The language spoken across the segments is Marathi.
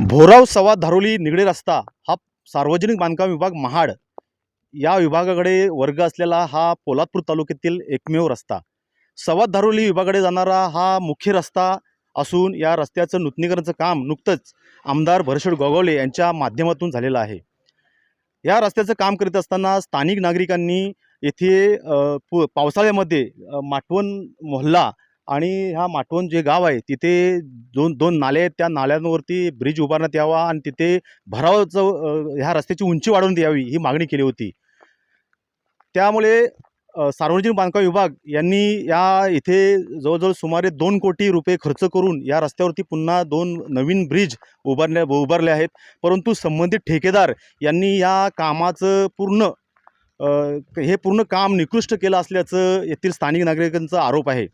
भोराव सवा धारोली निगडे रस्ता हा सार्वजनिक बांधकाम विभाग महाड या विभागाकडे वर्ग असलेला हा पोलादपूर तालुक्यातील एकमेव रस्ता. सवा धारोली विभागाकडे जाणारा हा मुख्य रस्ता असून या रस्त्याचं नूतनीकरणाचं काम नुकतंच आमदार भरशेड गोगावले यांच्या माध्यमातून झालेलं आहे. या रस्त्याचं काम करीत असताना स्थानिक नागरिकांनी येथे पु पावसाळ्यामध्ये माटवण मोहल्ला आणि हा माटवण जे गाव आहे तिथे दोन दोन नाले आहेत. त्या नाल्यांवरती ब्रिज उभारण्यात यावा आणि तिथे भरावाचं ह्या रस्त्याची उंची वाढवून द्यावी ही मागणी केली होती. त्यामुळे सार्वजनिक बांधकाम विभाग यांनी या इथे जवळजवळ सुमारे दोन कोटी रुपये खर्च करून या रस्त्यावरती पुन्हा दोन नवीन ब्रिज उभारल्या उभारले आहेत. परंतु संबंधित ठेकेदार यांनी या कामाचं पूर्ण हे पूर्ण काम निकृष्ट केलं असल्याचं येथील स्थानिक नागरिकांचा आरोप आहे.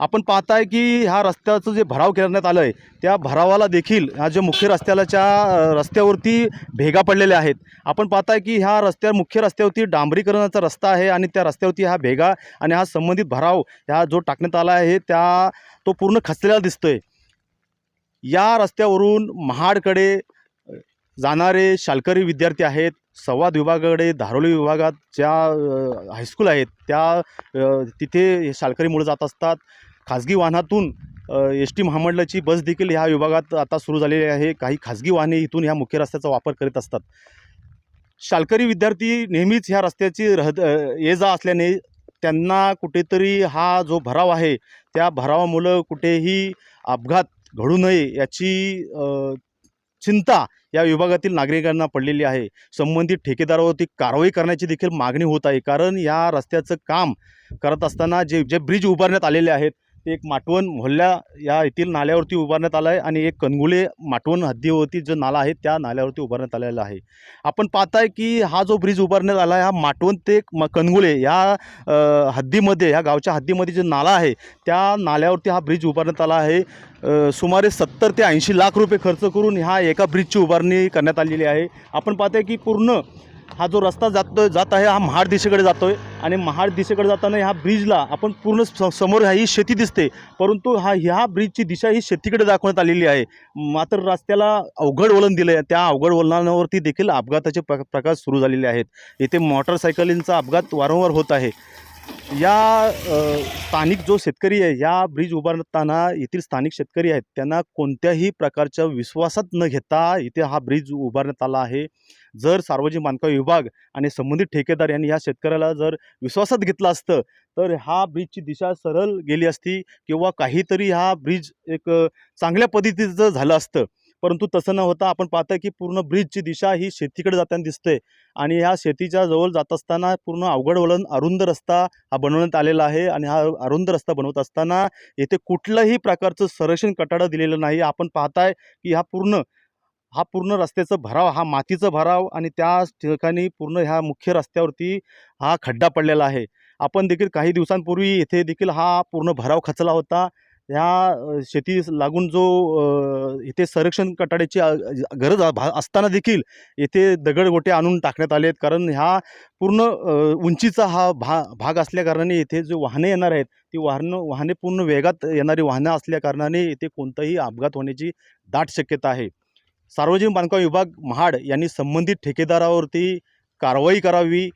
आपण पाहताय की ह्या रस्त्याचं जे भराव करण्यात आलं आहे त्या भरावाला देखील हा ज्या मुख्य रस्त्याच्या रस्त्यावरती भेगा पडलेल्या आहेत. आपण पाहताय की ह्या रस्त्यावर मुख्य रस्त्यावरती डांबरीकरणाचा रस्ता आहे आणि त्या रस्त्यावरती हा भेगा आणि हा संबंधित भराव ह्या जो टाकण्यात आला आहे त्या तो पूर्ण खचलेला दिसतोय. या रस्त्यावरून महाडकडे जाणारे शालकरी विद्यार्थी आहेत संवाद विभागाकडे धारोली विभागात ज्या हायस्कूल आहेत त्या तिथे हे शालकरी मुलं जात असतात. खाजगी वाहनातून एस टी महामंडळाची बस देखील ह्या विभागात आता सुरू झालेली आहे. काही खाजगी वाहने इथून ह्या मुख्य रस्त्याचा वापर करीत असतात. शालकरी विद्यार्थी नेहमीच ह्या रस्त्याची रहद ये जा असल्याने त्यांना कुठेतरी हा जो भराव आहे त्या भरावामुळं कुठेही अपघात घडू नये याची चिंता या विभागातील नागरिकांना पडलेली आहे. संबंधित ठेकेदारावरती कारवाई करण्याची देखील मागणी होत आहे. कारण या रस्त्याचं काम करत असताना जे जे ब्रिज उभारण्यात आलेले आहेत एक माटवण मोहल्ल्या या येथील नाल्यावरती उभारण्यात आला आहे आणि एक कणगुले माटवण हद्दीवरती जो नाला आहे त्या नाल्यावरती उभारण्यात आलेला आहे. आपण पाहताय की हा जो ब्रिज उभारण्यात आला आहे हा माटवण ते म कणगुले या हद्दीमध्ये ह्या गावच्या हद्दीमध्ये जो नाला आहे त्या नाल्यावरती हा ब्रिज उभारण्यात आला आहे. सुमारे सत्तर ते ऐंशी लाख रुपये खर्च करून ह्या एका ब्रिजची उभारणी करण्यात आलेली आहे. आपण पाहताय की पूर्ण हा जो रस्ता जातो जात आहे हा महाड दिशेकडे जातो आहे आणि महाड दिशेकडे जाताना ह्या ब्रिजला आपण पूर्ण समोर ही शेती दिसते. परंतु हा ह्या ब्रिजची दिशा ही शेतीकडे दाखवण्यात आलेली आहे. मात्र रस्त्याला अवघड वळण दिलं आहे त्या अवघड वळणावरती देखील अपघाताचे प्र प्रकार सुरू झालेले आहेत. इथे मोटरसायकलींचा अपघात वारंवार होत आहे. या स्थानिक जो शेतकरी आहे या ब्रिज उभारताना येथील स्थानिक शेतकरी आहेत त्यांना कोणत्याही प्रकारच्या विश्वासात न घेता इथे हा ब्रिज उभारण्यात आला आहे. जर सार्वजनिक बांधकाम विभाग आणि संबंधित ठेकेदार यांनी या शेतकऱ्याला जर विश्वासात घेतलं असतं तर हा ब्रिजची दिशा सरळ गेली असती किंवा काहीतरी हा ब्रिज एक चांगल्या पद्धतीचं झालं असतं. परंतु तसं न होता आपण पाहतोय की पूर्ण ब्रिजची दिशा ही शेतीकडे जाताना दिसते. आणि ह्या शेतीच्या जवळ जात असताना पूर्ण अवघड वळण अरुंद रस्ता हा बनवण्यात आलेला आहे. आणि हा अरुंद रस्ता बनवत असताना येथे कुठल्याही प्रकारचं संरक्षण कटाडं दिलेलं नाही. आपण पाहताय की हा पूर्ण हा पूर्ण रस्त्याचा भराव हा मातीचा भराव आणि त्या ठिकाणी पूर्ण ह्या मुख्य रस्त्यावरती हा खड्डा पडलेला आहे. आपण देखील काही दिवसांपूर्वी येथे देखील हा पूर्ण भराव खचला होता. ह्या शेती लागून जो इथे संरक्षण कटाड्याची गरज भा- असताना देखील येथे दगडगोटे आणून टाकण्यात आले आहेत. कारण ह्या पूर्ण उंचीचा हा भा भाग असल्याकारणाने येथे जे वाहने येणार आहेत ती वाहनं वाहने पूर्ण वेगात येणारी वाहनं असल्याकारणाने येथे कोणताही अपघात होण्याची दाट शक्यता आहे. सार्वजनिक बांधकाम विभाग महाड यांनी संबंधित ठेकेदारावरती कारवाई करावी.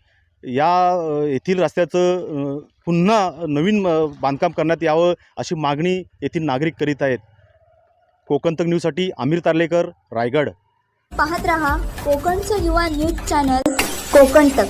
या येथील रस्त्याचं पुन्हा नवीन बांधकाम करण्यात यावं अशी मागणी येथील नागरिक करीत आहेत. कोकणतक न्यूजसाठी आमिर तार्लेकर रायगड. पाहत रहा कोकणचं युवा न्यूज चॅनल कोकणतक.